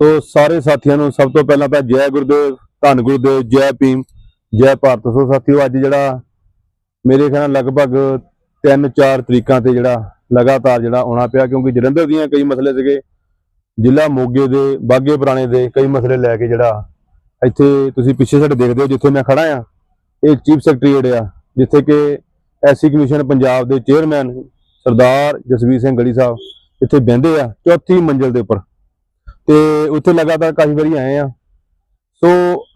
ਤੋ ਸਾਰੇ ਸਾਥੀਆਂ ਨੂੰ ਸਭ ਤੋਂ ਪਹਿਲਾਂ ਤਾਂ ਜੈ ਗੁਰਦੇਵ, ਧੰਨ ਗੁਰਦੇਵ, ਜੈ ਭੀਮ, ਜੈ ਭਾਰਤ। ਸੋ ਸਾਥੀਓ, ਅੱਜ ਜਿਹੜਾ ਮੇਰੇ ਖਿਆਲ ਨਾਲ ਲਗਭਗ 3-4 ਤਰੀਕਾਂ ਤੇ ਜਿਹੜਾ ਲਗਾਤਾਰ ਜਿਹੜਾ ਆਉਣਾ ਪਿਆ, ਕਿਉਂਕਿ ਜਲੰਧਰ ਦੀਆਂ ਕਈ ਮਸਲੇ ਸੀਗੇ। ਜ਼ਿਲ੍ਹਾ ਮੋਗੇ ਦੇ, ਬਾਗੇ ਪੁਰਾਣੇ ਦੇ ਕਈ ਮਸਲੇ ਲੈ ਕੇ ਜਿਹੜਾ ਇੱਥੇ ਤੁਸੀਂ ਪਿੱਛੇ ਸਾਡੇ ਦੇਖਦੇ ਹੋ, ਜਿੱਥੇ ਮੈਂ ਖੜਾ ਆ ਇਹ ਚੀਫ ਸੈਕਟਰੀਏਟ ਆ, ਜਿੱਥੇ ਕਿ ਐਸਸੀ ਕਮਿਸ਼ਨ ਪੰਜਾਬ ਦੇ ਚੇਅਰਮੈਨ ਸਰਦਾਰ ਜਸਵੀਰ ਸਿੰਘ ਗੜੀ ਸਾਹਿਬ ਇੱਥੇ ਬਹਿੰਦੇ ਆ, ਚੌਥੀ ਮੰਜ਼ਲ ਦੇ ਉੱਪਰ। ਤੇ ਉੱਥੇ ਲਗਾਤਾਰ ਕਾਫੀ ਵਾਰੀ ਆਏ ਆ। ਸੋ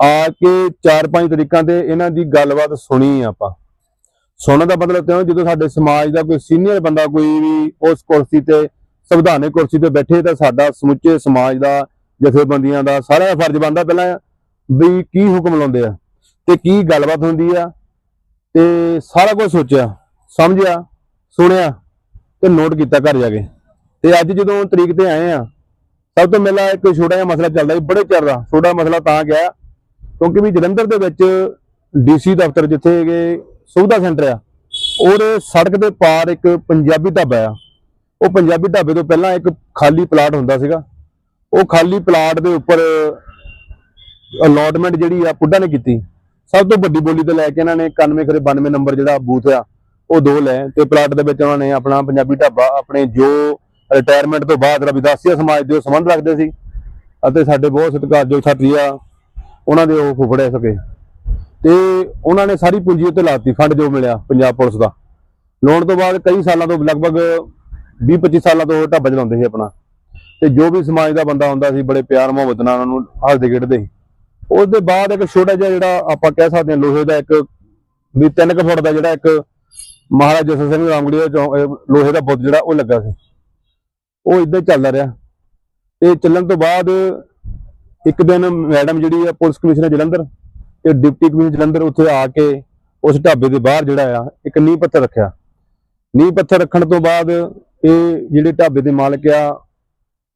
ਆ ਕੇ 4-5 ਤਰੀਕਾਂ ਤੇ ਇਹਨਾਂ ਦੀ ਗੱਲਬਾਤ ਸੁਣੀ ਆਪਾਂ। ਸੁਣਨ ਦਾ ਮਤਲਬ ਤੇ ਜਦੋਂ ਸਾਡੇ ਸਮਾਜ ਦਾ ਕੋਈ ਸੀਨੀਅਰ ਬੰਦਾ ਕੋਈ ਵੀ ਉਸ ਕੁਰਸੀ ਤੇ, ਸੰਵਿਧਾਨਕ ਕੁਰਸੀ ਤੇ ਬੈਠੇ ਤਾਂ ਸਾਡਾ ਸਮੁੱਚੇ ਸਮਾਜ ਦਾ, ਜਥੇਬੰਦੀਆਂ ਦਾ ਸਾਰਿਆਂ ਦਾ ਫਰਜ਼ ਬਣਦਾ ਪਹਿਲਾਂ ਵੀ ਕੀ ਹੁਕਮ ਲਾਉਂਦੇ ਆ ਤੇ ਕੀ ਗੱਲਬਾਤ ਹੁੰਦੀ ਆ। ਤੇ ਸਾਰਾ ਕੁਝ ਸੋਚਿਆ, ਸਮਝਿਆ, ਸੁਣਿਆ ਤੇ ਨੋਟ ਕੀਤਾ ਘਰ ਜਾ ਕੇ। ਤੇ ਅੱਜ ਜਦੋਂ ਤਰੀਕ ਤੇ ਆਏ ਆ ਸਭ ਤੋਂ ਪਹਿਲਾਂ ਇੱਕ ਛੋਟਾ ਜਿਹਾ ਮਸਲਾ ਚੱਲਦਾ ਸੀ, ਬੜੇ ਚਿਰ ਦਾ, ਛੋਟਾ ਮਸਲਾ ਤਾਂ ਗਿਆ, ਕਿਉਂਕਿ ਵੀ ਜਲੰਧਰ ਦੇ ਵਿੱਚ ਡੀਸੀ ਦਫ਼ਤਰ ਜਿੱਥੇ ਹੈਗੇ ਸੁਵਿਧਾ ਸੈਂਟਰ ਆ, ਉਹਦੇ ਸੜਕ ਦੇ ਪਾਰ ਇੱਕ ਪੰਜਾਬੀ ਢਾਬਾ ਆ। ਉਹ ਪੰਜਾਬੀ ਢਾਬੇ ਤੋਂ ਪਹਿਲਾਂ ਇੱਕ ਖਾਲੀ ਪਲਾਟ ਹੁੰਦਾ ਸੀਗਾ, ਉਹ ਖਾਲੀ ਪਲਾਟ ਦੇ ਉੱਪਰ ਅਲਾਟਮੈਂਟ ਜਿਹੜੀ ਆ, ਪੁੱਡਾ ਨੇ ਕੀਤੀ। ਸਭ ਤੋਂ ਵੱਡੀ ਬੋਲੀ ਤੇ ਲੈ ਕੇ ਇਹਨਾਂ ਨੇ 91 ਖਰੇ 92 ਨੰਬਰ ਜਿਹੜਾ ਬੂਥ ਆ, ਉਹ ਦੋ ਲੈ ਤੇ ਪਲਾਟ ਦੇ ਵਿੱਚ ਉਹਨਾਂ ਨੇ ਆਪਣਾ ਪੰਜਾਬੀ ਢਾਬਾ, ਆਪਣੇ ਜੋ ਰਿਟਾਇਰਮੈਂਟ ਤੋਂ ਬਾਅਦ ਰਵਿਦਾਸੀਆ ਸਮਾਜ ਦੇ ਉਹ ਸੰਬੰਧ ਰੱਖਦੇ ਸੀ ਅਤੇ ਸਾਡੇ ਬਹੁਤ ਸਤਿਕਾਰਯੋਗ ਸਾਥੀ ਆ, ਉਹਨਾਂ ਦੇ ਉਹ ਫੁੱਫੜੇ ਸਕੇ। ਤੇ ਉਹਨਾਂ ਨੇ ਸਾਰੀ ਪੂੰਜੀ ਉੱਤੇ ਲਾਤੀ ਫੰਡ ਜੋ ਮਿਲਿਆ ਪੰਜਾਬ ਪੁਲਿਸ ਦਾ। ਲੋਨ ਤੋਂ ਬਾਅਦ ਕਈ ਸਾਲਾਂ ਤੋਂ ਲਗਭਗ 20-25 ਸਾਲਾਂ ਤੋਂ ਉਹ ਢਾਬਾ ਚਲਾਉਂਦੇ ਸੀ ਆਪਣਾ। ਤੇ ਜੋ ਵੀ ਸਮਾਜ ਦਾ ਬੰਦਾ ਹੁੰਦਾ ਸੀ, ਬੜੇ ਪਿਆਰ ਮੁਹੱਬਤ ਨਾਲ ਉਹਨਾਂ ਨੂੰ ਹੱਸਦੇ ਖੇਡਦੇ ਸੀ। ਉਸ ਦੇ ਬਾਅਦ ਇੱਕ ਛੋਟਾ ਜਿਹਾ ਜਿਹੜਾ ਆਪਾਂ ਕਹਿ ਸਕਦੇ ਹਾਂ, ਲੋਹੇ ਦਾ ਇੱਕ ਵੀ 3 ਫੁੱਟ ਦਾ ਜਿਹੜਾ ਇੱਕ ਮਹਾਰਾਜਾ ਜਸਨ ਸਿੰਘ ਰਾਮਗੜੀ ਦਾ ਲੋਹੇ ਦਾ ਬੁੱਤ ਜਿਹੜਾ ਉਹ ਲੱਗਾ ਸੀ। ਉਹ ਇਦਾਂ ਚੱਲਦਾ ਰਿਹਾ। ਤੇ ਚੱਲਣ ਤੋਂ ਬਾਅਦ ਇੱਕ ਦਿਨ ਮੈਡਮ ਜਿਹੜੀ ਆ, ਪੁਲਿਸ ਕਮਿਸ਼ਨਰ ਜਲੰਧਰ ਤੇ ਡਿਪਟੀ ਕਮਿਸ਼ਨਰ ਜਲੰਧਰ ਉੱਥੇ ਆ ਕੇ ਉਸ ਢਾਬੇ ਦੇ ਬਾਹਰ ਜਿਹੜਾ ਆ, ਇੱਕ ਨੀਂਹ ਪੱਥਰ ਰੱਖਿਆ। ਨੀਂਹ ਪੱਥਰ ਰੱਖਣ ਤੋਂ ਬਾਅਦ ਇਹ ਜਿਹੜੇ ਢਾਬੇ ਦੇ ਮਾਲਕ ਆ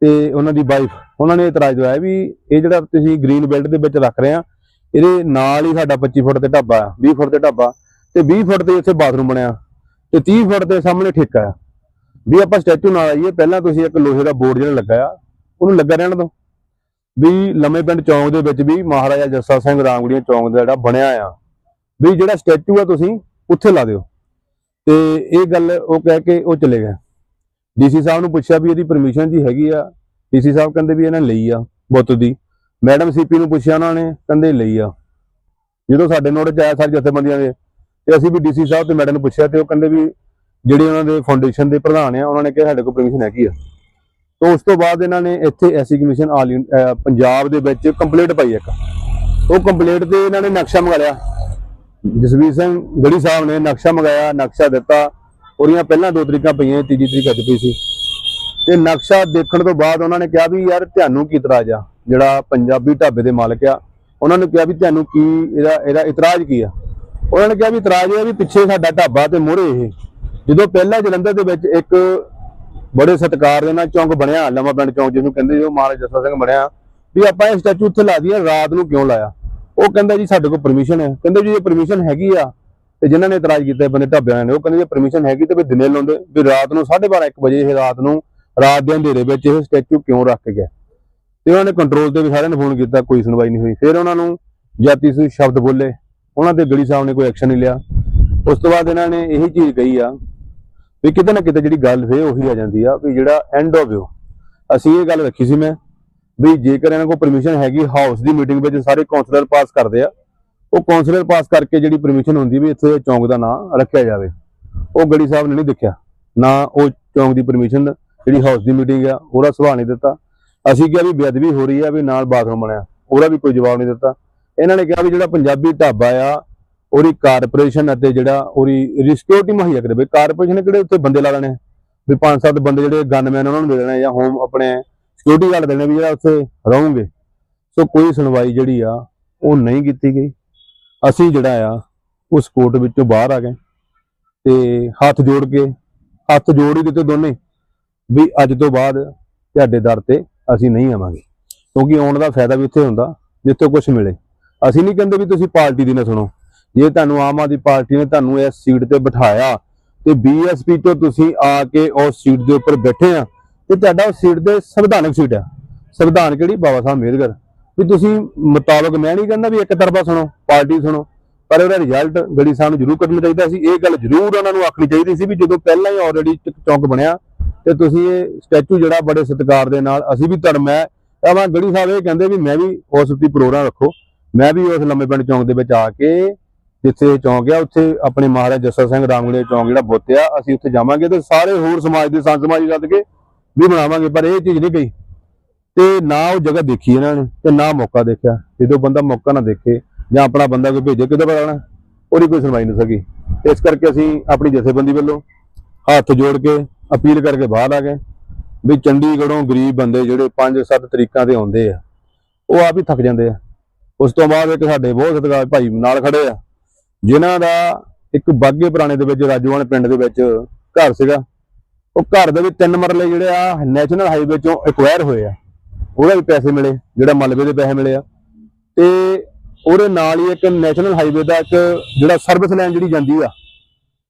ਤੇ ਉਹਨਾਂ ਦੀ ਵਾਈਫ ਉਹਨਾਂ ਨੇ ਇਤਰਾਜ਼ ਦਵਾਇਆ ਵੀ ਇਹ ਜਿਹੜਾ ਤੁਸੀਂ ਗ੍ਰੀਨ ਬੈਲਟ ਦੇ ਵਿੱਚ ਰੱਖ ਰਹੇ ਆ, ਇਹਦੇ ਨਾਲ ਹੀ ਸਾਡਾ 25 ਫੁੱਟ ਤੇ ਢਾਬਾ ਆ 20 ਫੁੱਟ ਤੇ ਢਾਬਾ ਤੇ 20 ਫੁੱਟ ਤੇ ਇੱਥੇ ਬਾਥਰੂਮ ਬਣਿਆ। ਤੇ 30 ਫੁੱਟ ਦੇ ਸਾਹਮਣੇ ਠੇਕਾ ਆ। ਵੀ ਆਪਾਂ ਸਟੈਚੂ ਨਾਲ ਆਈਏ, ਪਹਿਲਾਂ ਤੁਸੀਂ ਇੱਕ ਲੋਹੇ ਦਾ ਬੋਰਡ ਜਿਹੜਾ ਲੱਗਾ ਆ, ਉਹਨੂੰ ਲੱਗਾ ਰਹਿਣ ਦਿਓ। ਵੀ ਲੰਮੇ ਪਿੰਡ ਚੌਂਕ ਦੇ ਵਿੱਚ ਵੀ ਮਹਾਰਾਜਾ ਜੱਸਾ ਸਿੰਘ ਰਾਮਗੜੀਆਂ ਚੌਂਕ ਦਾ ਜਿਹੜਾ ਬਣਿਆ ਆ, ਵੀ ਜਿਹੜਾ ਸਟੈਚੂ ਆ ਤੁਸੀਂ ਉੱਥੇ ਲਾ ਦਿਓ। ਤੇ ਇਹ ਗੱਲ ਉਹ ਕਹਿ ਕੇ ਉਹ ਚਲੇ ਗਏ। ਡੀਸੀ ਸਾਹਿਬ ਨੂੰ ਪੁੱਛਿਆ ਵੀ ਇਹਦੀ ਪਰਮਿਸ਼ਨ ਜੀ ਹੈਗੀ ਆ। ਡੀਸੀ ਸਾਹਿਬ ਕਹਿੰਦੇ ਵੀ ਇਹਨਾਂ ਲਈ ਆ ਬੁੱਤ ਦੀ। ਮੈਡਮ ਸੀਪੀ ਨੂੰ ਪੁੱਛਿਆ ਉਹਨਾਂ ਨੇ, ਕਹਿੰਦੇ ਲਈ ਆ। ਜਦੋਂ ਸਾਡੇ ਨੋਟ ਚ ਆਇਆ ਸਾਰੇ ਜਥੇਬੰਦੀਆਂ ਦੇ, ਤੇ ਅਸੀਂ ਵੀ ਡੀਸੀ ਸਾਹਿਬ ਤੇ ਮੈਡਮ ਨੂੰ ਪੁੱਛਿਆ ਤੇ ਉਹ ਕਹਿੰਦੇ ਵੀ ਜਿਹੜੇ ਉਹਨਾਂ ਦੇ ਫਾਊਂਡੇਸ਼ਨ ਦੇ ਪ੍ਰਧਾਨ ਆ, ਉਹਨਾਂ ਨੇ ਕਿਹਾ ਸਾਡੇ ਕੋਲ ਪਰਮਿਸ਼ਨ ਹੈਗੀ ਆ। ਤੋਂ ਉਸ ਤੋਂ ਬਾਅਦ ਇਹਨਾਂ ਨੇ ਇੱਥੇ ਐਸੀ ਕਮਿਸ਼ਨ ਆਲ ਪੰਜਾਬ ਦੇ ਵਿੱਚ ਕੰਪਲੀਟ ਪਾਈ ਇੱਕ। ਉਹ ਕੰਪਲੀਟ ਤੇ ਇਹਨਾਂ ਨੇ ਨਕਸ਼ਾ ਮੰਗਾ ਲਿਆ ਜਸਵੀਰ ਸਿੰਘ ਗੜੀ ਸਾਹਿਬ ਨੇ ਨਕਸ਼ਾ ਮੰਗਾਇਆ, ਨਕਸ਼ਾ ਦਿੱਤਾ। ਉਹਦੀਆਂ ਪਹਿਲਾਂ ਦੋ ਤਰੀਕਾਂ ਪਈਆਂ, ਤੀਜੀ ਤਰੀਕ ਅੱਜ ਪਈ ਸੀ। ਤੇ ਨਕਸ਼ਾ ਦੇਖਣ ਤੋਂ ਬਾਅਦ ਉਹਨਾਂ ਨੇ ਕਿਹਾ ਵੀ ਯਾਰ ਤੁਹਾਨੂੰ ਕੀ ਇਤਰਾਜ਼ ਆ? ਜਿਹੜਾ ਪੰਜਾਬੀ ਢਾਬੇ ਦੇ ਮਾਲਕ ਆ, ਉਹਨਾਂ ਨੇ ਕਿਹਾ ਵੀ ਤੁਹਾਨੂੰ ਕੀ ਇਹਦਾ ਇਹਦਾ ਇਤਰਾਜ਼ ਕੀ ਆ? ਉਹਨਾਂ ਨੇ ਕਿਹਾ ਵੀ ਇਤਰਾਜ਼ ਇਹ ਆ ਵੀ ਪਿੱਛੇ ਸਾਡਾ ਢਾਬਾ ਤੇ ਮੋਹਰੇ ਇਹ। ਜਦੋਂ ਪਹਿਲਾਂ ਜਲੰਧਰ ਦੇ ਵਿੱਚ ਇੱਕ ਬੜੇ ਸਤਿਕਾਰ ਦੇ ਨਾਲ ਚੌਂਕ ਬਣਿਆ, ਲੰਮਾ ਪਿੰਡ ਚੌਂਕ ਜਿਹਨੂੰ ਕਹਿੰਦੇ ਜੋ ਮਹਾਰਾਜ ਜੱਸਾ ਸਿੰਘ ਬਣਿਆ, ਵੀ ਆਪਾਂ ਇਹ ਸਟੈਚੂ ਉੱਥੇ ਲਾ ਦਈਏ, ਰਾਤ ਨੂੰ ਕਿਉਂ ਲਾਇਆ? ਉਹ ਕਹਿੰਦਾ ਜੀ ਸਾਡੇ ਕੋਲ ਪਰਮਿਸ਼ਨ ਹੈ। ਕਹਿੰਦੇ ਜੀ ਇਹ ਪਰਮਿਸ਼ਨ ਹੈਗੀ ਆ, ਤੇ ਜਿਨ੍ਹਾਂ ਨੇ ਇਤਰਾਜ਼ ਕੀਤਾ, ਬੰਦੇ ਢਾਬੇ ਨੇ, ਉਹ ਕਹਿੰਦੇ ਜੇ ਪਰਮਿਸ਼ਨ ਹੈਗੀ ਤੇ ਵੀ ਦਿਨੇ ਲਾਉਂਦੇ, ਵੀ ਰਾਤ ਨੂੰ 12:30 1 ਵਜੇ ਇਹ ਰਾਤ ਨੂੰ, ਰਾਤ ਦੇ ਅੰਧੇਰੇ ਵਿੱਚ ਇਹ ਸਟੈਚੂ ਕਿਉਂ ਰੱਖ ਕੇ ਗਏ ਤੇ ਉਹਨਾਂ ਨੇ ਕੰਟਰੋਲ ਤੇ ਵੀ ਸਾਰਿਆਂ ਨੇ ਫੋਨ ਕੀਤਾ, ਕੋਈ ਸੁਣਵਾਈ ਨਹੀਂ ਹੋਈ। ਫਿਰ ਉਹਨਾਂ ਨੂੰ ਜਾਤੀ ਸੂ ਸ਼ਬਦ ਬੋਲੇ। ਉਹਨਾਂ ਦੇ ਗਲੀ ਸਾਹਿਬ ਨੇ ਕੋਈ ਐਕਸ਼ਨ ਨਹੀਂ ਲਿਆ। ਉਸ ਤੋਂ ਬਾਅਦ ਇਹਨਾਂ ਨੇ ਇਹੀ ਚੀਜ਼ ਕਹੀ ਆ ਵੀ ਕਿਤੇ ਨਾ ਕਿਤੇ ਜਿਹੜੀ ਗੱਲ ਫੇ ਉਹੀ ਆ ਜਾਂਦੀ ਆ ਵੀ ਜਿਹੜਾ ਐਂਡ ਆਫ ਵਿਊ ਅਸੀਂ ਇਹ ਗੱਲ ਰੱਖੀ ਸੀ ਮੈਂ ਵੀ ਜੇਕਰ ਇਹਨਾਂ ਕੋਲ ਪਰਮਿਸ਼ਨ ਹੈਗੀ ਹਾਊਸ ਦੀ ਮੀਟਿੰਗ ਵਿੱਚ ਸਾਰੇ ਕਾਉਂਸਲਰ ਪਾਸ ਕਰਦੇ ਆ, ਉਹ ਕਾਉਂਸਲਰ ਪਾਸ ਕਰਕੇ ਜਿਹੜੀ ਪਰਮਿਸ਼ਨ ਹੁੰਦੀ ਵੀ ਇੱਥੇ ਚੌਂਕ ਦਾ ਨਾਂ ਰੱਖਿਆ ਜਾਵੇ, ਉਹ ਗੜੀ ਸਾਹਿਬ ਨੇ ਨਹੀਂ ਦੇਖਿਆ। ਨਾ ਉਹ ਚੌਂਕ ਦੀ ਪਰਮਿਸ਼ਨ ਜਿਹੜੀ ਹਾਊਸ ਦੀ ਮੀਟਿੰਗ ਆ, ਉਹਦਾ ਸੁਭਾਅ ਨਹੀਂ ਦਿੱਤਾ। ਅਸੀਂ ਕਿਹਾ ਵੀ ਬੇਅਦਬੀ ਹੋ ਰਹੀ ਆ ਵੀ ਨਾਲ ਬਾਥਰੂਮ ਬਣਿਆ, ਉਹਦਾ ਵੀ ਕੋਈ ਜਵਾਬ ਨਹੀਂ ਦਿੱਤਾ। ਇਹਨਾਂ ਨੇ ਕਿਹਾ ਵੀ ਜਿਹੜਾ ਪੰਜਾਬੀ ਢਾਬਾ ਆ ਉਹਦੀ ਕਾਰਪੋਰੇਸ਼ਨ ਅਤੇ ਜਿਹੜਾ ਉਹਦੀ ਰਿਸਕਿਉਰਿਟੀ ਮੁਹੱਈਆ ਕਰੇ। ਵੀ ਕਾਰਪੋਰੇਸ਼ਨ ਨੇ ਕਿਹੜੇ ਉੱਥੇ ਬੰਦੇ ਲਾ ਲੈਣੇ? ਆ? ਵੀ ਪੰਜ ਸੱਤ ਬੰਦੇ ਜਿਹੜੇ ਗਨਮੈਨ ਉਹਨਾਂ ਨੂੰ ਦੇ ਦੇਣੇ ਜਾਂ ਹੋਮ ਆਪਣੇ ਸਿਕਿਉਰਿਟੀ ਵਾਲੇ ਦੇਣੇ ਵੀ ਜਿਹੜਾ ਉੱਥੇ ਰਹੋਗੇ। ਸੋ ਕੋਈ ਸੁਣਵਾਈ ਜਿਹੜੀ ਆ, ਉਹ ਨਹੀਂ ਕੀਤੀ ਗਈ। ਅਸੀਂ ਜਿਹੜਾ ਆ, ਉਸ ਕੋਰਟ ਵਿੱਚੋਂ ਬਾਹਰ ਆ ਗਏ ਤੇ ਹੱਥ ਜੋੜ ਕੇ, ਹੱਥ ਜੋੜ ਹੀ ਦਿੱਤੇ ਦੋਨੇ ਵੀ ਅੱਜ ਤੋਂ ਬਾਅਦ ਤੁਹਾਡੇ ਦਰ ਤੇ ਅਸੀਂ ਨਹੀਂ ਆਵਾਂਗੇ। ਕਿਉਂਕਿ ਆਉਣ ਦਾ ਫਾਇਦਾ ਵੀ ਉੱਥੇ ਹੁੰਦਾ, ਜਿੱਥੇ ਕੁਝ ਮਿਲੇ। ਅਸੀਂ ਨਹੀਂ ਕਹਿੰਦੇ ਵੀ ਤੁਸੀਂ ਪਾਰਟੀ ਦੀ ਨਾ ਸੁਣੋ। ਜੇ ਤੁਹਾਨੂੰ ਆਮ ਆਦਮੀ ਪਾਰਟੀ ਨੇ ਤੁਹਾਨੂੰ ਇਸ ਸੀਟ ਤੇ ਬਿਠਾਇਆ ਤੇ ਬੀਐਸਪੀ ਤੋਂ ਤੁਸੀਂ ਆ ਕੇ ਉਸ ਸੀਟ ਦੇ ਉੱਪਰ ਬੈਠੇ ਆ, ਤੇ ਤੁਹਾਡਾ ਉਹ ਸੀਟ ਦੇ ਸੰਵਿਧਾਨਕ ਸੀਟ ਆ। ਸੰਵਿਧਾਨ ਕਿਹੜੀ? ਬਾਬਾ ਸਾਹਿਬ ਅੰਬੇਦਕਰ। ਵੀ ਤੁਸੀਂ ਮੁਤਾਬਕ, ਮੈਂ ਨਹੀਂ ਕਹਿੰਦਾ ਵੀ ਇੱਕ ਤਰਫਾ ਸੁਣੋ, ਪਾਰਟੀ ਸੁਣੋ, ਪਰ ਉਹਦਾ ਰਿਜ਼ਲਟ ਗੜੀ ਸਾਹਿਬ ਨੂੰ ਜ਼ਰੂਰ ਕੱਢਣਾ ਚਾਹੀਦਾ ਸੀ। ਇਹ ਗੱਲ ਜ਼ਰੂਰ ਉਹਨਾਂ ਨੂੰ ਆਖਣੀ ਚਾਹੀਦੀ ਸੀ ਵੀ ਜਦੋਂ ਪਹਿਲਾਂ ਹੀ ਆਲਰੇਡੀ ਚੌਂਕ ਬਣਿਆ, ਤੇ ਤੁਸੀਂ ਇਹ ਸਟੈਚੂ ਜਿਹੜਾ ਬੜੇ ਸਤਿਕਾਰ ਦੇ ਨਾਲ, ਅਸੀਂ ਵੀ ਧਰਮ ਹੈ। ਆਵਾਂ ਗੜੀ ਸਾਹਿਬ ਇਹ ਕਹਿੰਦੇ ਵੀ ਮੈਂ ਵੀ ਉਸ ਉੱਤੇ ਪ੍ਰੋਗਰਾਮ ਰੱਖੋ, ਮੈਂ ਵੀ ਉਸ ਲੰਮੇ ਪਿੰਡ ਚੌਂਕ ਦੇ ਵਿੱਚ ਆ ਕੇ ਜਿੱਥੇ ਇਹ ਚੌਂਕ ਆ, ਉੱਥੇ ਆਪਣੇ ਮਹਾਰਾਜ ਜੱਸਾ ਸਿੰਘ ਰਾਮਗੜੇ ਚੌਂਕ ਜਿਹੜਾ ਬੁੱਤ ਆ ਅਸੀਂ ਉੱਥੇ ਜਾਵਾਂਗੇ ਤੇ ਸਾਰੇ ਹੋਰ ਸਮਾਜ ਦੇ ਸੰਤ ਸਮਾਜ ਸੱਦ ਕੇ ਵੀ ਬਣਾਵਾਂਗੇ, ਪਰ ਇਹ ਚੀਜ਼ ਨਹੀਂ ਗਈ ਤੇ ਨਾ ਉਹ ਜਗ੍ਹਾ ਦੇਖੀ ਇਹਨਾਂ ਨੇ ਤੇ ਨਾ ਮੌਕਾ ਦੇਖਿਆ। ਜਦੋਂ ਬੰਦਾ ਮੌਕਾ ਨਾ ਦੇਖੇ ਜਾਂ ਆਪਣਾ ਬੰਦਾ ਕੋਈ ਭੇਜੇ ਕਿਤੇ ਪਤਾ ਲੈਣਾ ਉਹਦੀ ਕੋਈ ਸੁਣਵਾਈ ਨਹੀਂ ਸਕੀ। ਇਸ ਕਰਕੇ ਅਸੀਂ ਆਪਣੀ ਜਥੇਬੰਦੀ ਵੱਲੋਂ ਹੱਥ ਜੋੜ ਕੇ ਅਪੀਲ ਕਰਕੇ ਬਾਹਰ ਆ ਗਏ ਵੀ ਚੰਡੀਗੜ੍ਹੋਂ ਗਰੀਬ ਬੰਦੇ ਜਿਹੜੇ 5-7 ਤਰੀਕਾਂ ਤੇ ਆਉਂਦੇ ਆ, ਉਹ ਆਪ ਹੀ ਥੱਕ ਜਾਂਦੇ ਆ। ਉਸ ਤੋਂ ਬਾਅਦ ਇੱਕ ਸਾਡੇ ਬਹੁਤ ਸਤਿਕਾਰ ਭਾਈ ਨਾਲ ਖੜੇ ਆ। ਜਿਨ੍ਹਾਂ ਦਾ ਇੱਕ ਬਾਗੇ ਪੁਰਾਣੇ ਦੇ ਵਿੱਚ ਰਾਜੂਆਣ ਪਿੰਡ ਦੇ ਵਿੱਚ ਘਰ ਸੀਗਾ। ਉਹ ਘਰ ਦੇ ਵਿੱਚ ਤਿੰਨ ਮਰਲੇ ਜਿਹੜੇ ਆ, ਨੈਸ਼ਨਲ ਹਾਈਵੇ ਚੋਂ ਐਕਵਾਇਰ ਹੋਏ ਆ। ਉਹਦੇ ਵੀ ਪੈਸੇ ਮਿਲੇ, ਜਿਹੜਾ ਮਲਬੇ ਦੇ ਪੈਸੇ ਮਿਲੇ ਆ। ਤੇ ਉਹਦੇ ਨਾਲ ਹੀ ਇੱਕ ਨੈਸ਼ਨਲ ਹਾਈਵੇ ਦਾ ਇੱਕ ਜਿਹੜਾ ਸਰਵਿਸ ਲਾਈਨ ਜਿਹੜੀ ਜਾਂਦੀ ਆ,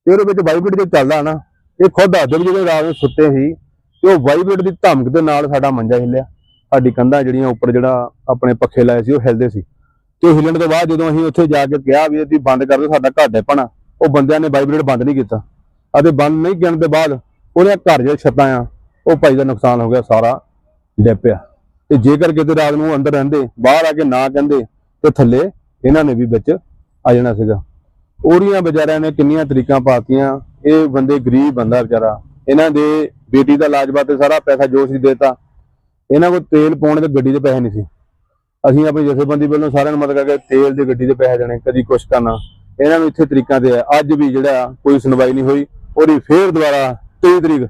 ਤੇ ਉਹਦੇ ਵਿੱਚ ਵਾਈਬ੍ਰੇਟ ਜੇ ਚੱਲਦਾ ਨਾ, ਇਹ ਖੁਦ ਦੱਸਦੇ ਵੀ ਜਦੋਂ ਰਾਤ ਨੂੰ ਸੁੱਤੇ ਸੀ, ਤੇ ਉਹ ਵਾਈਬ੍ਰੇਟ ਦੀ ਧਮਕ ਦੇ ਨਾਲ ਸਾਡਾ ਮੰਜਾ ਹਿੱਲਿਆ। ਸਾਡੀ ਕੰਧਾਂ ਜਿਹੜੀਆਂ ਉੱਪਰ ਜਿਹੜਾ ਆਪਣੇ ਪੱਖੇ ਲਾਏ ਸੀ, ਉਹ ਹਿਲਦੇ ਸੀ। ਤੇ ਉਹ ਹਿੱਲਣ ਤੋਂ ਬਾਅਦ ਜਦੋਂ ਅਸੀਂ ਉੱਥੇ ਜਾ ਕੇ ਕਿਹਾ ਵੀ ਇਹ ਬੰਦ ਕਰ ਦਿਓ, ਸਾਡਾ ਘਰ ਡੈਪਣਾ, ਉਹ ਬੰਦਿਆਂ ਨੇ ਵਾਈਬ੍ਰੇਟ ਬੰਦ ਨਹੀਂ ਕੀਤਾ। ਅਤੇ ਬੰਦ ਨਹੀਂ ਕਰਨ ਦੇ ਬਾਅਦ ਉਹਦੇ ਘਰ ਜਿਹੜੇ ਛੱਤਾਂ ਆ, ਉਹ ਭਾਈ ਦਾ ਨੁਕਸਾਨ ਹੋ ਗਿਆ, ਸਾਰਾ ਡੈਪਿਆ ਤੇ ਜੇਕਰ ਕਿਤੇ ਰਾਤ ਨੂੰ ਅੰਦਰ ਰਹਿੰਦੇ, ਬਾਹਰ ਆ ਕੇ ਨਾ ਕਹਿੰਦੇ, ਤੇ ਥੱਲੇ ਇਹਨਾਂ ਨੇ ਵੀ ਵਿੱਚ ਆ ਜਾਣਾ ਸੀਗਾ। ਉਹਦੀਆਂ ਵਿਚਾਰਿਆਂ ਨੇ ਕਿੰਨੀਆਂ ਤਰੀਕਾਂ ਪਾਤੀਆਂ, ਇਹ ਬੰਦੇ ਗਰੀਬ ਬੰਦਾ ਵਿਚਾਰਾ। ਇਹਨਾਂ ਦੇ ਬੇਟੀ ਦਾ ਇਲਾਜ ਤੇ ਸਾਰਾ ਪੈਸਾ ਜੋਸ਼ ਸੀ ਦੇਤਾ। ਇਹਨਾਂ ਕੋਲ ਤੇਲ ਪਾਉਣ ਦੇ ਗੱਡੀ ਦੇ ਪੈਸੇ ਨਹੀਂ ਸੀ। ਅਸੀਂ ਆਪਣੀ ਜਥੇਬੰਦੀ ਵੱਲੋਂ ਸਾਰਿਆਂ ਨੂੰ ਮਦਦ ਕਰਕੇ ਤੇਲ ਦੇ ਗੱਡੀ ਦੇ ਪੈਸੇ ਦੇਣੇ, ਕਦੀ ਕੁਛ ਕਰਨਾ। ਇਹਨਾਂ ਨੂੰ ਇੱਥੇ ਤਰੀਕਾਂ ਤੇ ਹੈ ਅੱਜ ਵੀ ਜਿਹੜਾ ਕੋਈ ਸੁਣਵਾਈ ਨਹੀਂ ਹੋਈ, ਉਹਦੀ ਫੇਰ ਦੁਬਾਰਾ 23 ਤਰੀਕ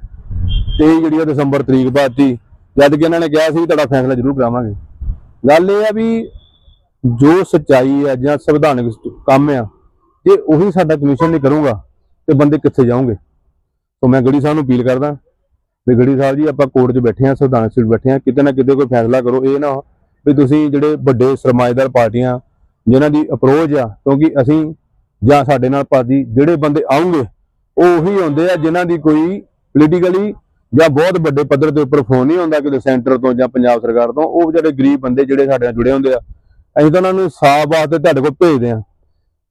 23 ਜਿਹੜੀ ਆ ਦਸੰਬਰ ਤਰੀਕ ਬਾਤੀ ਜਦ ਕਿ ਇਹਨਾਂ ਨੇ ਕਿਹਾ ਸੀ ਤੁਹਾਡਾ ਫੈਸਲਾ ਜ਼ਰੂਰ ਕਰਾਵਾਂਗੇ। ਗੱਲ ਇਹ ਆ ਵੀ ਜੋ ਸੱਚਾਈ ਆ ਜਾਂ ਸੰਵਿਧਾਨਕ ਕੰਮ ਆ ਜੇ ਉਹੀ ਸਾਡਾ ਕਮਿਸ਼ਨ ਨਹੀਂ ਕਰੂਗਾ ਤੇ ਬੰਦੇ ਕਿੱਥੇ ਜਾਣਗੇ ਸੋ ਮੈਂ ਗੜੀ ਸਾਹਿਬ ਨੂੰ ਅਪੀਲ ਕਰਦਾ ਵੀ ਗੜੀ ਸਾਹਿਬ ਜੀ, ਆਪਾਂ ਕੋਰਟ 'ਚ ਬੈਠੇ ਆ ਸੰਵਿਧਾਨਕ ਸੀਟ ਬੈਠੇ ਆ ਕਿਤੇ ਨਾ ਕਿਤੇ ਕੋਈ ਫੈਸਲਾ ਕਰੋ, ਇਹ ਨਾ ਵੀ ਤੁਸੀਂ ਜਿਹੜੇ ਵੱਡੇ ਸਰਮਾਏਦਾਰ ਪਾਰਟੀਆਂ ਜਿਨ੍ਹਾਂ ਦੀ ਅਪਰੋਚ ਆ, ਕਿਉਂਕਿ ਅਸੀਂ ਜਾਂ ਸਾਡੇ ਨਾਲ ਪਾਰਟੀ ਜਿਹੜੇ ਬੰਦੇ ਆਉਂਗੇ ਉਹ ਉਹੀ ਆਉਂਦੇ ਆ ਜਿਨ੍ਹਾਂ ਦੀ ਕੋਈ ਪੋਲੀਟੀਕਲੀ ਜਾਂ ਬਹੁਤ ਵੱਡੇ ਪੱਧਰ ਦੇ ਉੱਪਰ ਫੋਨ ਨਹੀਂ ਆਉਂਦਾ ਕਿਤੇ ਸੈਂਟਰ ਤੋਂ ਜਾਂ ਪੰਜਾਬ ਸਰਕਾਰ ਤੋਂ, ਉਹ ਵਿਚਾਰੇ ਗਰੀਬ ਬੰਦੇ ਜਿਹੜੇ ਸਾਡੇ ਨਾਲ ਜੁੜੇ ਹੁੰਦੇ ਆ, ਅਸੀਂ ਤਾਂ ਉਹਨਾਂ ਨੂੰ ਸਾਫ਼ ਵਾਸਤੇ ਤੁਹਾਡੇ ਕੋਲ ਭੇਜਦੇ ਆ।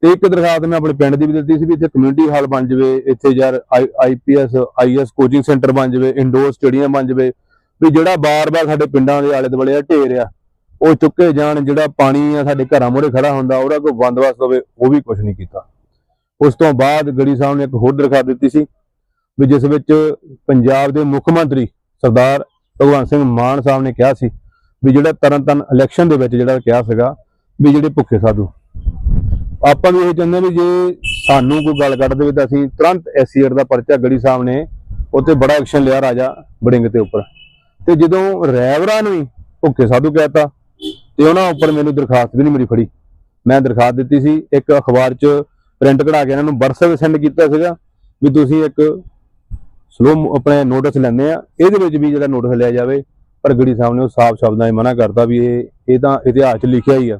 ਤੇ ਇੱਕ ਦਰਖਾਸਤ ਮੈਂ ਆਪਣੇ ਪਿੰਡ ਦੀ ਵੀ ਦਿੱਤੀ ਸੀ ਵੀ ਇੱਥੇ ਕਮਿਊਨਿਟੀ ਹਾਲ ਬਣ ਜਾਵੇ, ਇੱਥੇ ਯਾਰ ਆਈਪੀਐਸ ਆਈਐਸ ਕੋਚਿੰਗ ਸੈਂਟਰ ਬਣ ਜਾਵੇ ਇੰਡੋਰ ਸਟੇਡੀਅਮ ਬਣ ਜਾਵੇ, ਵੀ ਜਿਹੜਾ ਬਾਰ-ਬਾਰ ਸਾਡੇ ਪਿੰਡਾਂ ਦੇ ਆਲੇ ਦੁਆਲੇ ਆ, ਢੇਰ ਆ। ਉਹ ਚੁੱਕੇ ਜਾਣ, ਜਿਹੜਾ ਪਾਣੀ ਆ ਸਾਡੇ ਘਰਾਂ ਮੂਹਰੇ ਖੜਾ ਹੁੰਦਾ, ਉਹਦਾ ਕੋਈ ਬੰਦੋਬਸਤ ਹੋਵੇ, ਉਹ ਵੀ ਕੁਝ ਨਹੀਂ ਕੀਤਾ। ਉਸ ਤੋਂ ਬਾਅਦ ਗੜੀ ਸਾਹਿਬ ਨੇ ਇੱਕ ਹੋਰ ਦਰਖਾਸਤ ਦਿੱਤੀ ਸੀ ਵੀ ਜਿਸ ਵਿੱਚ ਪੰਜਾਬ ਦੇ ਮੁੱਖ ਮੰਤਰੀ ਸਰਦਾਰ ਭਗਵੰਤ ਸਿੰਘ ਮਾਨ ਸਾਹਿਬ ਨੇ ਕਿਹਾ ਸੀ ਵੀ ਜਿਹੜਾ ਤਰਨਤਨ ਇਲੈਕਸ਼ਨ ਦੇ ਵਿੱਚ ਜਿਹੜਾ ਕਿਹਾ ਸੀਗਾ ਵੀ ਜਿਹੜੇ ਭੁੱਖੇ ਸਾਧੂ। ਆਪਾਂ ਵੀ ਇਹ ਚਾਹੁੰਦੇ ਹਾਂ ਵੀ ਜੇ ਸਾਨੂੰ ਕੋਈ ਗੱਲ ਕੱਢ ਦੇਵੇ ਤਾਂ ਅਸੀਂ ਤੁਰੰਤ ਐਸਸੀਆਰ ਦਾ ਪਰਚਾ ਗੜੀ ਸਾਹਿਬ ਨੇ ਉੱਤੇ ਬੜਾ ਐਕਸ਼ਨ ਲਿਆ ਰਾਜਾ ਬੜਿੰਗ ਤੇ ਉੱਪਰ। ਤੇ ਜਦੋਂ ਰੈਵਰਾ ਨੂੰ ਹੀ ਭੁੱਖੇ ਸਾਧੂ ਕਹਿਤਾ ਤੇ ਉਹਨਾਂ ਉੱਪਰ ਮੈਨੂੰ ਦਰਖਾਸਤ ਵੀ ਨਹੀਂ ਮੇਰੀ ਫੜੀ। ਮੈਂ ਦਰਖਾਸਤ ਦਿੱਤੀ ਸੀ, ਇੱਕ ਅਖਬਾਰ 'ਚ ਪ੍ਰਿੰਟ ਕਢਾ ਕੇ ਇਹਨਾਂ ਨੂੰ WhatsApp ਸੈਂਡ ਕੀਤਾ ਸੀਗਾ ਵੀ ਤੁਸੀਂ ਇੱਕ ਸਲੋ ਆਪਣੇ ਨੋਟਿਸ ਲੈਂਦੇ ਆ, ਇਹਦੇ ਵਿੱਚ ਵੀ ਜਿਹੜਾ ਨੋਟਿਸ ਲਿਆ ਜਾਵੇ, ਪਰ ਗੜੀ ਸਾਹਿਬ ਨੇ ਉਹ ਸਾਫ਼ ਸ਼ਬਦਾਂ 'ਚ ਮਨਾ ਕਰਤਾ ਵੀ ਇਹ ਇਹ ਤਾਂ ਇਤਿਹਾਸ 'ਚ ਲਿਖਿਆ ਹੀ ਆ।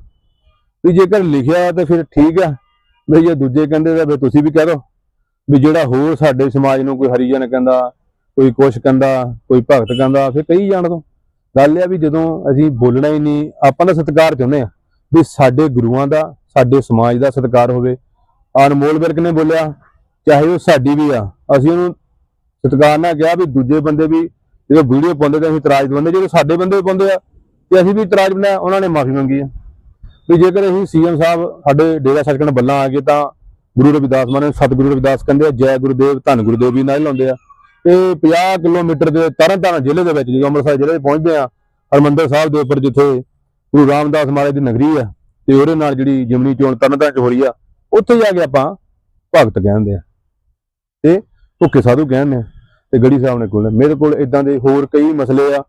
ਵੀ ਜੇਕਰ ਲਿਖਿਆ ਤਾਂ ਫਿਰ ਠੀਕ ਆ, ਵੀ ਜੇ ਦੂਜੇ ਕਹਿੰਦੇ ਤਾਂ ਫਿਰ ਤੁਸੀਂ ਵੀ ਕਹਿ ਦਿਓ ਵੀ ਜਿਹੜਾ ਹੋਰ ਸਾਡੇ ਸਮਾਜ ਨੂੰ ਕੋਈ ਹਰੀਜਨ ਕਹਿੰਦਾ, ਕੋਈ ਕੁਛ ਕਹਿੰਦਾ, ਕੋਈ ਭਗਤ ਕਹਿੰਦਾ, ਫਿਰ ਕਈ ਜਾਣ ਤੋਂ। ਗੱਲ ਇਹ ਵੀ ਜਦੋਂ ਅਸੀਂ ਬੋਲਣਾ ਹੀ ਨਹੀਂ, ਆਪਾਂ ਦਾ ਸਤਿਕਾਰ ਚਾਹੁੰਦੇ ਆ ਵੀ ਸਾਡੇ ਗੁਰੂਆਂ ਦਾ, ਸਾਡੇ ਸਮਾਜ ਦਾ ਸਤਿਕਾਰ ਹੋਵੇ। ਅਨਮੋਲ ਵਿਰਕ ਨੇ ਬੋਲਿਆ, ਚਾਹੇ ਉਹ ਸਾਡੀ ਵੀ ਆ, ਅਸੀਂ ਉਹਨੂੰ ਸਤਿਕਾਰ ਨਾਲ ਕਿਹਾ ਵੀ ਦੂਜੇ ਬੰਦੇ ਵੀ ਜਦੋਂ ਵੀਡੀਓ ਪਾਉਂਦੇ ਤੇ ਅਸੀਂ ਇਤਰਾਜ਼ ਦਵਾਉਂਦੇ, ਜਦੋਂ ਸਾਡੇ ਬੰਦੇ ਪਾਉਂਦੇ ਆ, ਤੇ ਅਸੀਂ ਵੀ ਇਤਰਾਜ਼ ਬਣਾਇਆ ਉਹਨਾਂ ਨੇ ਮਾਫੀ ਮੰਗੀ ਆ। ਵੀ ਜੇਕਰ ਅਸੀਂ ਸੀਐਮ ਸਾਹਿਬ ਸਾਡੇ ਡੇਰਾ ਸੱਚਖੰਡ ਬੱਲਾਂ ਆ ਗਏ ਤਾਂ ਗੁਰੂ ਰਵਿਦਾਸ ਮਹਾਰਾਜ ਸਤਿਗੁਰੂ ਰਵਿਦਾਸ ਕਹਿੰਦੇ ਆ, ਜੈ ਗੁਰਦੇਵ, ਧੰਨ ਗੁਰਦੇਵ ਵੀ ਨਾਲ ਲਾਉਂਦੇ ਆ। ਤੇ 50 ਕਿਲੋਮੀਟਰ ਦੇ ਤਰਨਤਾਰਨ ਜ਼ਿਲ੍ਹੇ ਦੇ ਵਿੱਚ ਜਦੋਂ ਅੰਮ੍ਰਿਤਸਰ ਜ਼ਿਲ੍ਹੇ 'ਚ ਪਹੁੰਚਦੇ ਆ ਹਰਮੰਦਰ ਸਾਹਿਬ ਦੇ ਉੱਪਰ ਜਿੱਥੇ ਗੁਰੂ ਰਾਮਦਾਸ ਮਹਾਰਾਜ ਦੀ ਨਗਰੀ ਆ ਤੇ ਉਹਦੇ ਨਾਲ ਜਿਹੜੀ ਜਿਮਨੀ ਚੋਣ ਤਰਨਤਾਰਨ 'ਚ ਹੋ ਰਹੀ ਆ, ਉੱਥੇ ਜਾ ਕੇ ਆਪਾਂ ਭਗਤ ਕਹਿੰਦੇ ਆ। ਤੇ ਭੁੱਖੇ ਸਾਧੂ ਕਹਿੰਦੇ ਆ ਤੇ ਗੜੀ ਸਾਹਿਬ ਨੇ ਕੋਲ, ਮੇਰੇ ਕੋਲ ਇਦਾਂ ਦੇ ਹੋਰ ਕਈ ਮਸਲੇ ਆ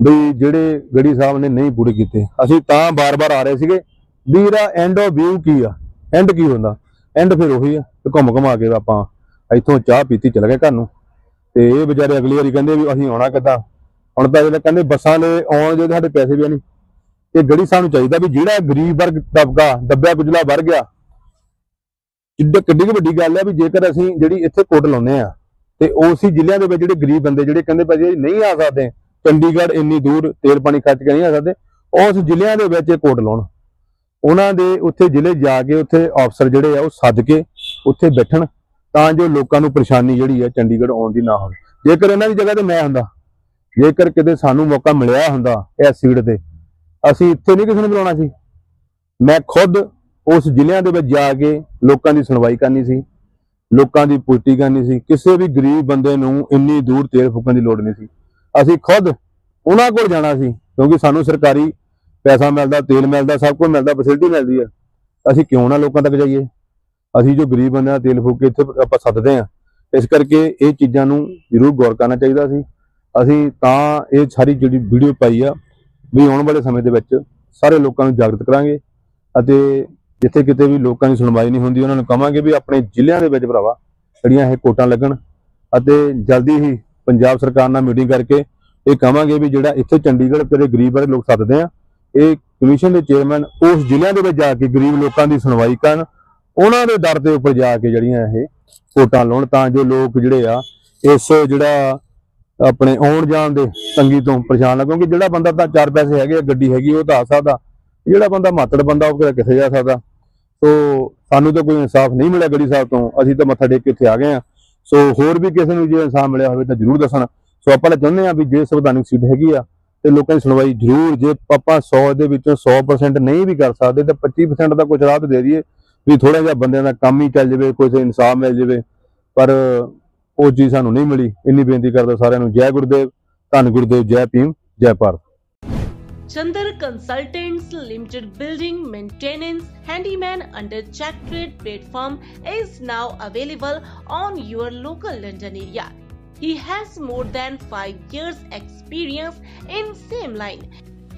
ਵੀ ਜਿਹੜੇ ਗੜੀ ਸਾਹਿਬ ਨੇ ਨਹੀਂ ਪੂਰੇ ਕੀਤੇ। ਅਸੀਂ ਤਾਂ ਬਾਰ-ਬਾਰ ਆ ਰਹੇ ਸੀਗੇ ਵੀ ਇਹਦਾ ਐਂਡ ਆਫ ਵਿਊ ਕੀ ਆ? ਐਂਡ ਕੀ ਹੁੰਦਾ? ਐਂਡ ਫਿਰ ਉਹੀ ਆ, ਤੇ ਘੁੰਮ ਘੁਮਾ ਕੇ ਆਪਾਂ ਇੱਥੋਂ ਚਾਹ ਪੀਤੀ, ਚਲੇ ਗਏ ਘਰ ਨੂੰ। ਤੇ ਇਹ ਵਿਚਾਰੇ ਅਗਲੀ ਵਾਰੀ ਕਹਿੰਦੇ ਵੀ ਅਸੀਂ ਆਉਣਾ ਕਿੱਦਾਂ? ਹੁਣ ਤਾਂ ਜਿਹੜੇ ਕਹਿੰਦੇ ਬੱਸਾਂ ਦੇ ਆਉਣ ਦੇ ਸਾਡੇ ਪੈਸੇ ਵੀ ਨਹੀਂ ਇਹ ਗੜੀ ਸਾਹਿਬ ਚਾਹੀਦਾ ਵੀ ਜਿਹੜਾ ਗਰੀਬ ਵਰਗ ਦਬਕਾ, ਦੱਬਿਆ ਕੁਚਲਾ ਵਰ ਗਿਆ। ਕਿੱਡੀ ਕਿੱਡੀ ਵੱਡੀ ਗੱਲ ਹੈ ਵੀ ਜੇਕਰ ਅਸੀਂ ਜਿਹੜੀ ਇੱਥੇ ਕੋਟ ਲਾਉਂਦੇ ਆ ਤੇ ਉਸੇ ਜ਼ਿਲ੍ਹਿਆਂ ਦੇ ਵਿੱਚ ਜਿਹੜੇ ਗਰੀਬ ਬੰਦੇ ਜਿਹੜੇ ਕਹਿੰਦੇ ਭਾਜੀ ਨਹੀਂ ਆ ਸਕਦੇ, ਚੰਡੀਗੜ੍ਹ ਇੰਨੀ ਦੂਰ ਤੇਲ ਪਾਣੀ ਖਰਚ ਕੇ ਨਹੀਂ ਆ ਸਕਦੇ, ਉਸ ਜ਼ਿਲ੍ਹਿਆਂ ਦੇ ਵਿੱਚ ਇਹ ਕੋਟ ਲਾਉਣ। ਉਹਨਾਂ ਦੇ ਉੱਥੇ ਜ਼ਿਲ੍ਹੇ ਜਾ ਕੇ ਉੱਥੇ ਅਫਸਰ ਜਿਹੜੇ ਆ ਉਹ ਸੱਦ ਕੇ ਉੱਥੇ ਬੈਠਣ। ਤਾਂ ਜੋ ਲੋਕਾਂ ਨੂੰ ਪਰੇਸ਼ਾਨੀ ਜਿਹੜੀ ਹੈ ਚੰਡੀਗੜ੍ਹ ਆਉਣ ਦੀ ਨਾ ਹੋਵੇ। ਜੇਕਰ ਇਹਨਾਂ ਦੀ ਜਗ੍ਹਾ ਤੇ ਮੈਂ ਹੁੰਦਾ, ਜੇਕਰ ਕਿਤੇ ਸਾਨੂੰ ਮੌਕਾ ਮਿਲਿਆ ਹੁੰਦਾ ਇਸ ਸੀਟ ਤੇ, ਅਸੀਂ ਇੱਥੇ ਨਹੀਂ ਕਿਸੇ ਨੂੰ ਬੁਲਾਉਣਾ ਸੀ। ਮੈਂ ਖੁਦ ਉਸ ਜ਼ਿਲ੍ਹਿਆਂ ਦੇ ਵਿੱਚ ਜਾ ਕੇ ਲੋਕਾਂ ਦੀ ਸੁਣਵਾਈ ਕਰਨੀ ਸੀ, ਲੋਕਾਂ ਦੀ ਪੁਸ਼ਟੀ ਕਰਨੀ ਸੀ, ਕਿਸੇ ਵੀ ਗਰੀਬ ਬੰਦੇ ਨੂੰ ਇੰਨੀ ਦੂਰ ਤੇਲ ਫੂਕਣ ਦੀ ਲੋੜ ਨਹੀਂ ਸੀ। ਅਸੀਂ ਖੁਦ ਉਹਨਾਂ ਕੋਲ ਜਾਣਾ ਸੀ, ਕਿਉਂਕਿ ਸਾਨੂੰ ਸਰਕਾਰੀ ਪੈਸਾ ਮਿਲਦਾ, ਤੇਲ ਮਿਲਦਾ, ਸਭ ਕੁਝ ਮਿਲਦਾ ਫੈਸਿਲਿਟੀ ਮਿਲਦੀ ਹੈ ਅਸੀਂ ਕਿਉਂ ਨਾ ਲੋਕਾਂ ਤੱਕ ਜਾਈਏ? ਅਸੀਂ ਜੋ ਗਰੀਬ ਬੰਦਿਆਂ ਦਾ ਤੇਲ ਫੂਕ ਕੇ ਇੱਥੇ ਆਪਾਂ ਸੱਦਦੇ ਆ। ਇਸ ਕਰਕੇ ਇਹ ਚੀਜ਼ਾਂ ਨੂੰ ਜ਼ਰੂਰ ਗੌਰ ਕਰਨਾ ਚਾਹੀਦਾ ਸੀ। ਅਸੀਂ ਤਾਂ ਇਹ ਸਾਰੀ ਜਿਹੜੀ ਵੀਡੀਓ ਪਾਈ ਆ, ਵੀ ਆਉਣ ਵਾਲੇ ਸਮੇਂ ਦੇ ਵਿੱਚ ਸਾਰੇ ਲੋਕਾਂ ਨੂੰ ਜਾਗਰਤ ਕਰਾਂਗੇ ਅਤੇ ਜਿੱਥੇ ਕਿਤੇ ਵੀ ਲੋਕਾਂ ਦੀ ਸੁਣਵਾਈ ਨਹੀਂ ਹੁੰਦੀ, ਉਹਨਾਂ ਨੂੰ ਕਹਾਂਗੇ ਵੀ ਆਪਣੇ ਜ਼ਿਲ੍ਹਿਆਂ ਦੇ ਵਿੱਚ ਭਰਾਵਾ ਜਿਹੜੀਆਂ ਇਹ ਕੋਟਾਂ ਲੱਗਣ ਅਤੇ ਜਲਦੀ ਹੀ ਪੰਜਾਬ ਸਰਕਾਰ ਨਾਲ ਮੀਟਿੰਗ ਕਰਕੇ ਇਹ ਕਹਾਂਗੇ ਵੀ ਜਿਹੜਾ ਇੱਥੇ ਚੰਡੀਗੜ੍ਹ ਤੇਰੇ ਗਰੀਬ ਵਾਲੇ ਲੋਕ ਸੱਦਦੇ ਆ, ਇਹ ਕਮਿਸ਼ਨ ਦੇ ਚੇਅਰਮੈਨ ਉਸ ਜ਼ਿਲ੍ਹਿਆਂ ਦੇ ਵਿੱਚ ਜਾ ਕੇ ਗਰੀਬ ਲੋਕਾਂ ਦੀ ਸੁਣਵਾਈ ਕਰਨ ਉਹਨਾਂ ਦੇ ਦਰ ਦੇ ਉੱਪਰ ਜਾ ਕੇ ਜਿਹੜੀਆਂ ਇਹ ਕੋਟਾਂ ਲਾਉਣ ਤਾਂ ਜੋ ਲੋਕ ਜਿਹੜੇ ਆ ਇਸ ਜਿਹੜਾ ਆਪਣੇ ਆਉਣ ਜਾਣ ਦੇ ਤੰਗੀ ਤੋਂ ਪਰੇਸ਼ਾਨ ਨਾ ਕਿਉਂਕਿ ਜਿਹੜਾ ਬੰਦਾ ਤਾਂ ਚਾਰ ਪੈਸੇ ਹੈਗੇ ਆ, ਗੱਡੀ ਹੈਗੀ ਉਹ ਤਾਂ ਆ ਸਕਦਾ। ਜਿਹੜਾ ਬੰਦਾ ਮਾਤੜ ਬੰਦਾ ਉਹ ਕਿੱਥੇ ਜਾ ਸਕਦਾ। ਸੋ ਸਾਨੂੰ ਤਾਂ ਕੋਈ ਇਨਸਾਫ ਨਹੀਂ ਮਿਲਿਆ ਗੜੀ ਸਾਹਿਬ ਤੋਂ। ਅਸੀਂ ਤਾਂ ਮੱਥਾ ਟੇਕ ਕੇ ਇੱਥੇ ਆ ਗਏ ਆ। ਸੋ ਹੋਰ ਵੀ ਕਿਸੇ ਨੂੰ ਜੇ ਇਨਸਾਫ ਮਿਲਿਆ ਹੋਵੇ ਤਾਂ ਜ਼ਰੂਰ ਦੱਸਣ। ਸੋ ਆਪਾਂ ਤਾਂ ਚਾਹੁੰਦੇ ਆ ਵੀ ਜੇ ਸੰਵਿਧਾਨਿਕ ਸੀਟ ਹੈਗੀ ਆ ਤੇ ਲੋਕਾਂ ਦੀ ਸੁਣਵਾਈ ਜ਼ਰੂਰ ਜੇ ਆਪਾਂ 100 ਦੇ ਵਿੱਚੋਂ 100% ਨਹੀਂ ਵੀ ਕਰ ਸਕਦੇ ਤਾਂ 25% ਦਾ ਕੁਝ ਰਾਹਤ ਦੇ ਦਈਏ। ਵੀ ਥੋੜਾ ਜਿਹਾ ਬੰਦਿਆਂ ਦਾ ਕੰਮ ਹੀ ਚੱਲ ਜਾਵੇ ਕੋਈ ਇਨਸਾਫ ਮਿਲ ਜਾਵੇ ਪਰ ਉਹ ਚੀਜ਼ ਸਾਨੂੰ ਨਹੀਂ ਮਿਲੀ ਇੰਨੀ ਬੇਨਤੀ ਕਰਦਾ ਸਾਰਿਆਂ ਨੂੰ ਜੈ ਗੁਰਦੇਵ ਧੰਨ ਗੁਰਦੇਵ ਜੈ ਭੀਮ ਜੈ Bharat Chandar Consultants Limited Building Maintenance Handyman under Check Trade platform is now available on your local London area. He has more than 5 years experience in same line.